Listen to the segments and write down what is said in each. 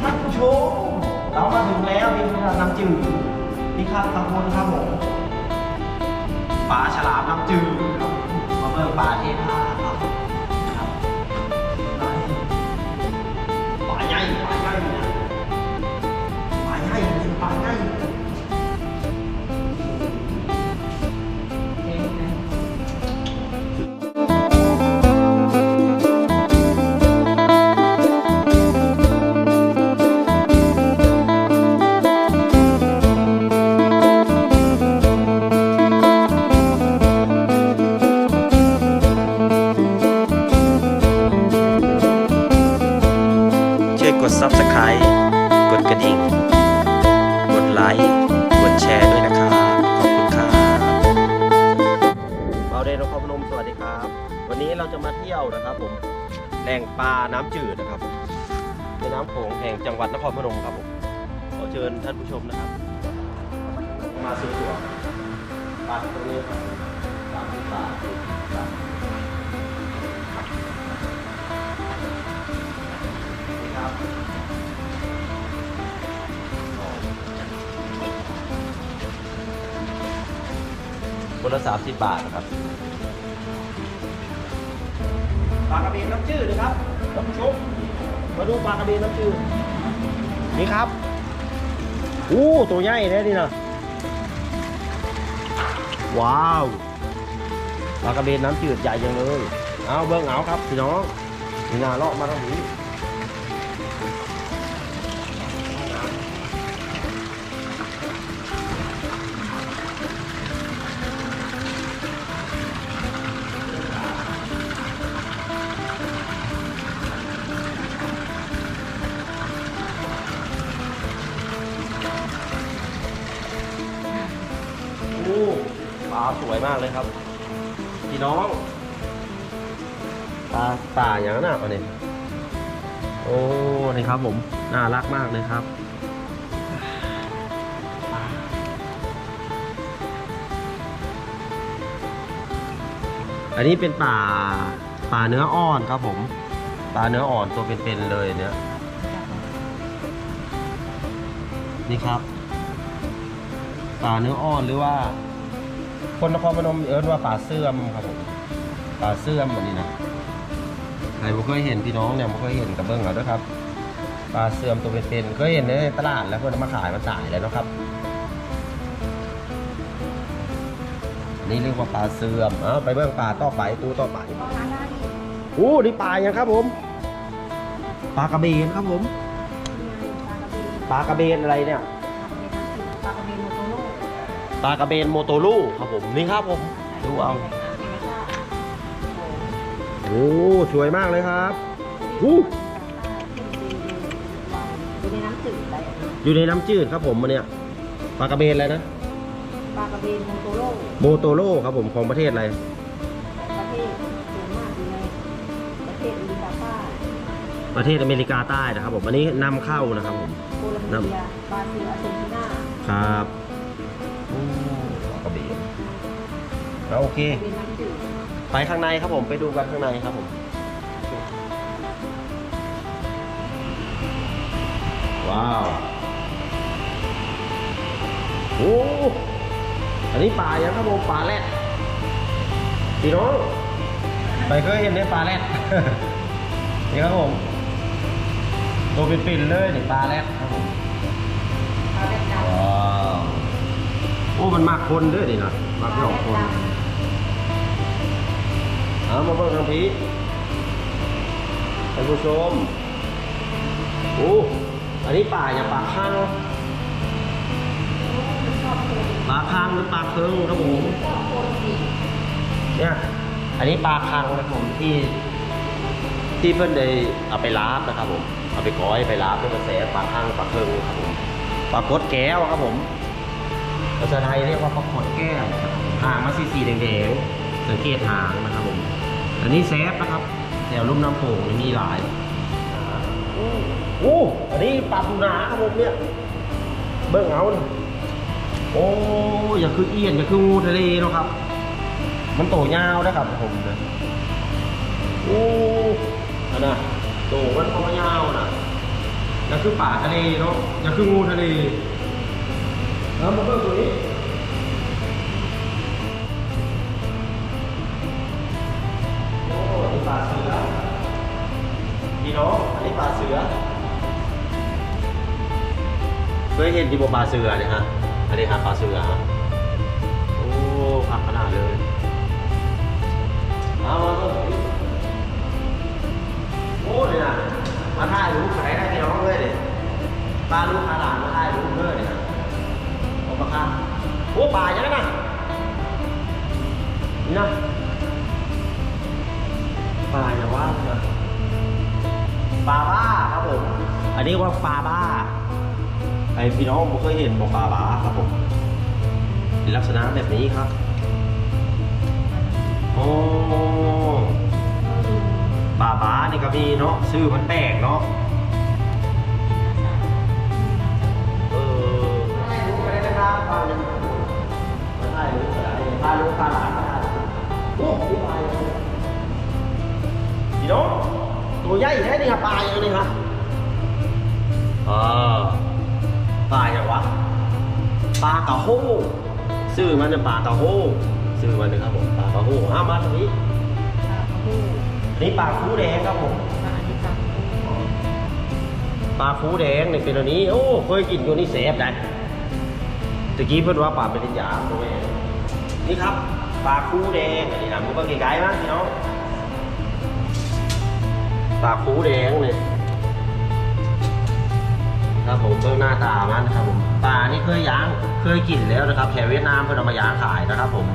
ท่านผู้ชมเรามาถึงแล้วนี่คือน้ำจืดนี่ครับตะบนครับผมปลาฉลามน้ำจืดครับมาเบิ่งปลาเทพา ที่ยวนะครับ ผมแหล่งปลาน้ำจืดนะครับผมแม่น้ำโขงแห่งจังหวัดนครพนมครับผมขอเชิญท่านผู้ชมนะครับ มาซื้อตั๋วปลาตรงนี้ครับสามสิบบาทครับนี่ครับคนละสามสิบบาทนะครับ ปลากระเบนน้ำจืดนะครับท่านผู้ชมมาดูปลากระเบนน้ำจืดนี่ครับอู้ตัวใหญ่แน่นี่นะว้าวปลากระเบนน้ำจืดใหญ่จังเลย เอาเบิ้งเอาครับพี่น้องนี่นาเลาะมาตรงนี้ ปลาสวยมากเลยครับ พี่น้องปลาป่าอย่างนั้นอะอันนี้โอ้นี่ครับผมน่ารักมากเลยครับอันนี้เป็นป่าป่าเนื้ออ่อนครับผมป่าเนื้ออ่อนตัวเป็นๆเลยเนี่ยนี่ครับป่าเนื้ออ่อนหรือว่า คนนครพนมเอิ้นว่าป่าเสื่อมครับผมป่าเสื่อมอันนี้นะใครบ่เคยเห็นพี่น้องเนี่ยบ่เคยเห็นกับเบิ้งเอาด้วยครับปลาเสื่อมตัวเป็นๆเคยเห็นในตลาดแล้วเพื่นเอามาขายมาจ่ายแล้วนะครับ นี่เรียกว่าปลาเสื่อมเอาไปเบิ้งปลาต่อไปตู้ต่อไปอู้นี่ปลายังครับผมปลากระเบนครับผมปลากระเบนอะไรเนี่ยปลากระเบนโมโต ลูครับผมนี่ครับผมดูเอาโอ้สวยมากเลยครับอู้อยู่ในน้ำจืดอะไรอันนี้อยู่ในน้ำจืดครับผมมันเนี่ยปลากระเบนอะไรนะปลากระเบนโมโตโร่โมโตโลครับผมของประเทศอะไรประเทศส่วนมากอยู่ในประเทศอเมริกาใต้ประเทศอเมริกาใต้นะครับผมอันนี้นำเข้านะครับผมโคลัมเบียบราซิลอาร์เจนตินาครับโอ้ปลา กระเบนแล้วโอเคเป็นน้ำจืดไปข้างในครับผมไปดูกันข้างในครับผมว้าวโอ้อันนี้ปลายังครับผมปลาแรดพี่น้องไปเคยเห็นได้ปลาแรดนี่ครับผมตัวเป็นๆเลยนี่ปลาแรดครับผมปลาแบบดำว้าวโอ้มันมากคนด้วยนี่นะมากหลอกคนเอามาเบิ่งทางพีท่านผู้ชมโอ้อันนี้ป่าอย่างป่าข้าง ปลาคางหรือปลาเคิงครับผมเนี่ยอันนี้ปลาคังนะครับผมที่ที่เพื่อนได้เอาไปลาบนะครับผมเอาไปก้อยไปลาบด้วยกระแสปลาคังปลาเคิงครับผมปลากดแก้วครับผม ภาษาไทยเรียกว่าปลากดแก้วหางมาสีสีแดงๆสังเกตหางนะครับผมอันนี้แซฟนะครับแถวลุ่มน้ำโขงนี่มีหลายโอ้อันนี้ปลาปูนาครับผมเนี่ยเบิ่งเอานะโอ้อย่าคือเอียนอย่าคืองูทะเลเนาะครับ มันโตยาวนะครับผมนะโอ้อันน่ะโตมันคอยาวน่ะนั่นคือป่าทะเลเนาะนั่นคืองูทะเล แล้วมาเบิ่งตัวนี้โอ้นี่ป่าเสือพี่น้องอันนี้ป่าเสือเคยเห็นที่บ่ป่าเสือเนี่ยฮะอันนี้ครับป่าเสือฮะโอ้พักขนาดเลยเอามาเบิ่งดิโอ้เลยนะมาถ่ายรูปใครได้พี่น้องเลยดิปลาลูกปลาหลานมาถ่ายรูปเลยเนี่ย ออกมาค่ะโอ้ป่ายังไงนะนี่นะป่าอย่าว่านะปลาบ้าครับผมอันนี้ว่าปลาบ้าไอพี่น้องผมเคยเห็นบอกปลาบ้าครับผมลักษณะแบบนี้ครับโอ้ป่าบ้านี่ก็มีเนาะชื่อมันแปลกเนาะ ตัวใหญ่แท้นี่ครับปลาอย่างนี้ครับอ่าปลาอย่างวะปลากระโห้ชื่อมันเป็นปลากระโห้ชื่อมันนะครับผมปลากระโห้ห้ามมาตรงนี้อันนี้ปลาคูแดงครับผมปลาคูแดงเนี่ยเป็นอันนี้ โอ้เคยกินตัวนี้เสฟได้ตะกี้เพิ่นว่าปลาเป็นยาตัวแม่นี่ครับปลาคูแดงอันนี้นะมันก็ไกลๆมั้งพี่น้อง ปลาคูแดงเนี่ยครับผมเบื้องหน้าตามันนะครับผมปลานี่เคยย่างเคยกินแล้วนะครับแถวเวียดนามเพิ่นเอามาย่างขายนะครับ ผม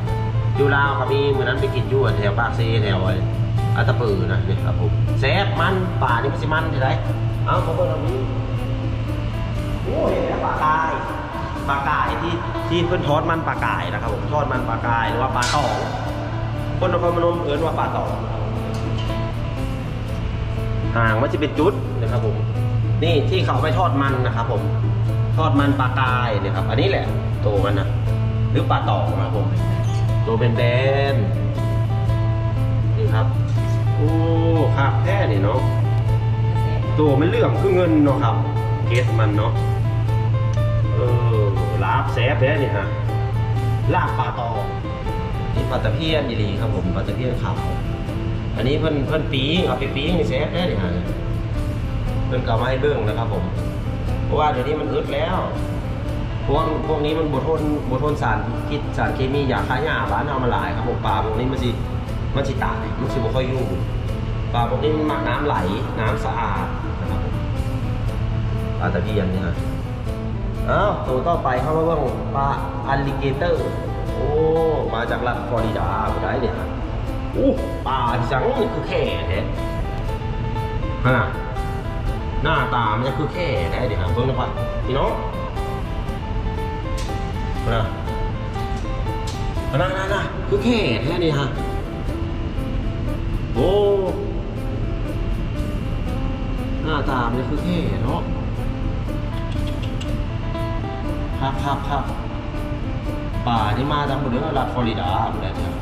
อยู่ลาวก็มีเหมือนนั้นไปกินยู่แถวปากเซแถวไอ้อัตปือนะนี่ครับผมแซ่บมันป่านี่มันสิมันที่ไหนเอาเขาเบิ่งเอานี้โอ้ยเห็นแล้วปลากายปลากายที่ที่เพิ่นทอดมันปลากายนะครับผมทอดมันปลากายหรือว่าปลาตองคนนครพนมเอิ้นว่าปลาตอง ห่างมันจะเป็นจุดนะครับผมนี่ที่เขาไปทอดมันนะครับผมทอดมันปลากายเนี่ยครับ อันนี้แหละตัวมันนะหรือปลาตองนะครับผม ตัวเป็นแบนนี่ครับโอ้ครับแท้นี่เนาะตัวไมันเหลื่อมคือเงินเนาะครับเกตมันเนาะเออลาบแซ่บแท้นี่ฮะลาบปลาตองนี่ปลาตะเพียนยีรีครับผมปลาตะเพียนขาว อันนี้เพิ่นเพิ่นปีงเอาไปปีงนี่แซ่บแท้นี่ฮะเพิ่นก็เอามาให้เบิ่งนะครับผมเพราะว่าเดี๋ยวนี้มันอึดแล้วพวกพวกนี้มันบทนบทนสารพิษสารเคมียาฆ่าหญ้าบ้านเอามาหลายครับผมปลาพวกนี้มันสิมันสิตายมันสิบ่ค่อยอยู่งปลาพวกนี้มันมักน้ำไหลน้ำสะอาดนะครับผมปลาตะเพียนนี่ฮะอ้าวตัวต่อไปเข้ามาเบิ่งปลาอัลลิเกเตอร์ โอ้มาจากรัฐฟลอริดาได้เนี่ยฮะ อู้ปลาจังนี่คือแค่แท้ฮะหน้าตามันจะคือแค่แท้เดี๋ยวหาเบิ่งนะครับพี่น้องนะนะนะนะคือแค่แค่นี้ฮะโอ้หน้าตามันคือแค่เนาะครับครับครับป่านี่มาจากหมดเลยรัฐฟลอริดาหมดเลยครับ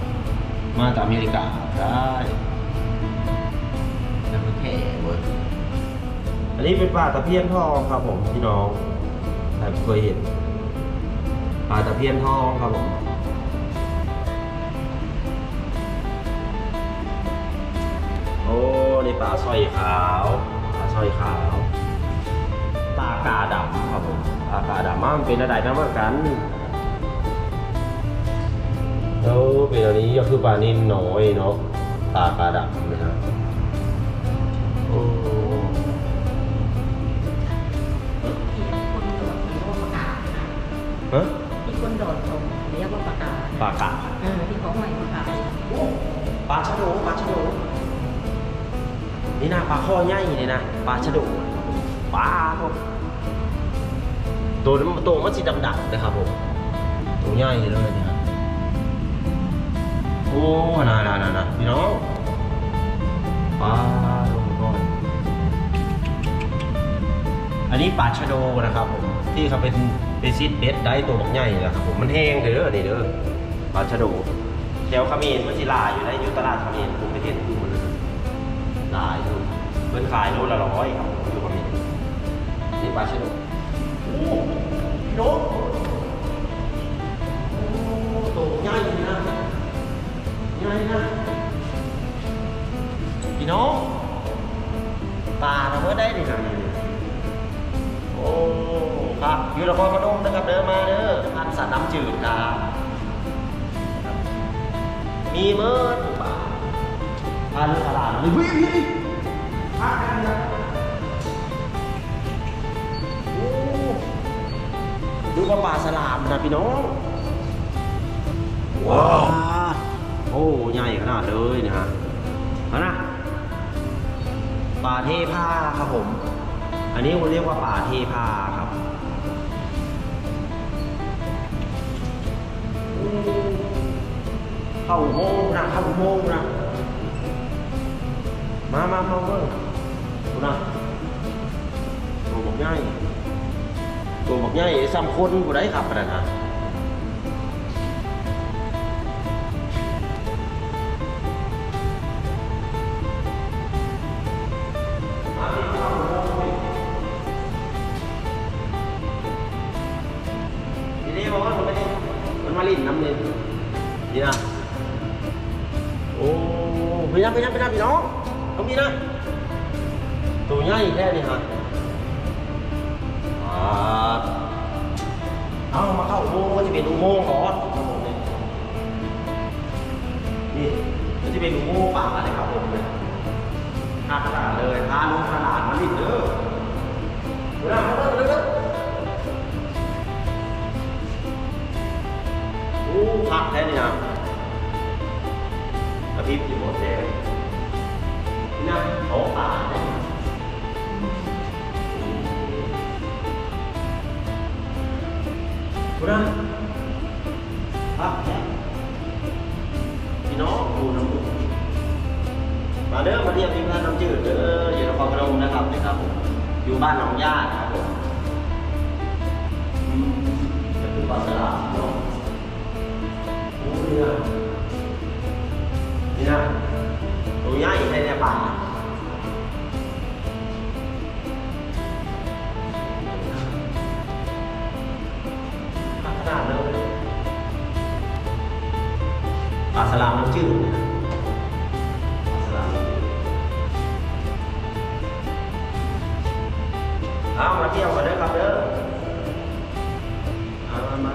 มาจากอเมริกาได้แล้วคือแค่เว้ยอันนี้เป็นป่าตะเพียนทองครับผมพี่น้องใครเคยเห็นปลาตะเพียนทองครับผมโอ้นี่ปลาสร้อยขาวปลาสร้อยขาวปลากาดำครับผมปลากาดำมันเป็นอะไรนะว่ากัน แล้วเป็นอันนี้ก็คือปลานินน้อยเนาะปลากาดำนะครับโอ้ฮะที่คนโดดตรงเรียกว่าปากกาปลากาเออที่เขาห้อยปากกาปลาชะโดปลาชะโดนี่นะปลาข้อใหญ่นี่นะปลาชะโดปลาครับตัวนั้นตัวมันสีดำๆนะครับผมตัวใหญ่เลยนี่ครับโอ้น่าน่าน่านาพี่น้องปลาลงก่อนอันนี้ปลาชะโดนะครับผมที่เขาเป็นเป็นซิดเบ็ดได้ตัวบักใหญ่นะครับผมมันแห้งเด้อนี่เด้อปลาชะโดแถวขมรมันสิลาอยู่ในอยู่ตลาดขมรผมไปเห็นอยู่นะหลายอยู่เพิ่นขายโลละร้อยครับอยู่กับนี้นี่ปลาชะโดโอ้พี่น้อง ดูว่าปลาสลามนะพี่น้องว้าวโอ้ใหญ่ขนาดเลยนะฮะเอานะปลาเทพาครับผม อันนี้เขาเรียกว่าปลาเทพาครับโอ้เข้าอุโมงค์นะเข้าอุโมงค์นะมามามาเบิ่งดูนะตัวบอกง่าย ตัวบอกง่ายซ้ำคนบ่ได้ขับขนาดนั้นทีนี้บอกว่ามันไม่ได้มันมาลิ้นน้ำเลยนี่นะโอ้พี่นะพี่นะพี่นะพี่น้องเอาพี่นะตัวใหญ่แค่นี้ฮะ เอามาเข้าอุโมงค์ก็จะเป็นอุโมงค์ก่อนครับผมเนี่ยนี่มันจะเป็นอุโมงค์ป่าเลยครับผมเนี่ยข้าขนาดเลยพาลงขนาดมาลิดเด้อดูนะมาเด้อมาเด้อโอ้พักแค่นี้นะกระพริบอยู่หมดเลยนี่นะเขาป่าเนี่ย คุณนะครับเนี่ยพี่น้องดูน้ำดูมาเด้อมาเรียกพี่พานน้ำจืดเด้ออยู่นครพนมนะครับนะครับผมอยู่บ้านหนองญาติครับผมจะคือปลาสลามเนาะโอ้เนี่ยนี่นะตัวใหญ่ในป่า ลาสลามน้ำจืดเนี่ยปลาสลามน้ำจืดเอามาเที่ยวกันเด้อครับเด้อเอามา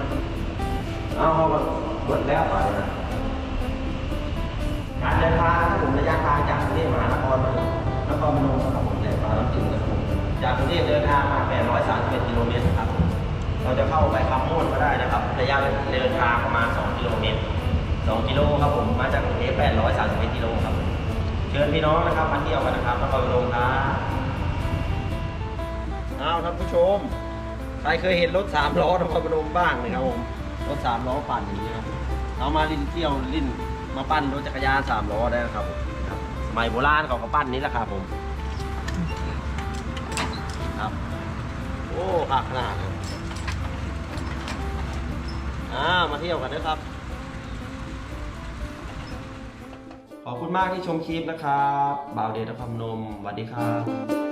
เอาเอามาหมดแล้วไปนะการเดินทางนะครับผมระยะทางจากกรุงเทพมหานครมานครพนมนครับผมเนี่ยมาลำจึงนะครับผมจากกรุงเทพเดินทางมา831กิโลเมตรครับเราจะเข้าไปคำม่วนก็ได้นะครับ ระยะเดินทางประมาณ 2 กิโลเมตร 2กิโลครับผมมาจากกรุงเทพ831กิโลครับ เชิญพี่น้องนะครับมาเที่ยวกันนะครับนครพนมครับเอาท่านผู้ชม ใครเคยเห็นรถสามล้อนครพนมบ้างนะครับผมรถสามล้อปั่นอย่างนี้ครับเอามาลิ้นเที่ยวลิ้นมาปั้นรถจักรยานสามล้อได้นะครับผมสมัยโบราณเขาก็ปั้นนี้แหละครับผมครับโอ้ขากขนาดอ่ามาเที่ยวกันนะครับ ขอบคุณมากที่ชมคลิปนะครับบ่าวเดชนครนมสวัสดีครับ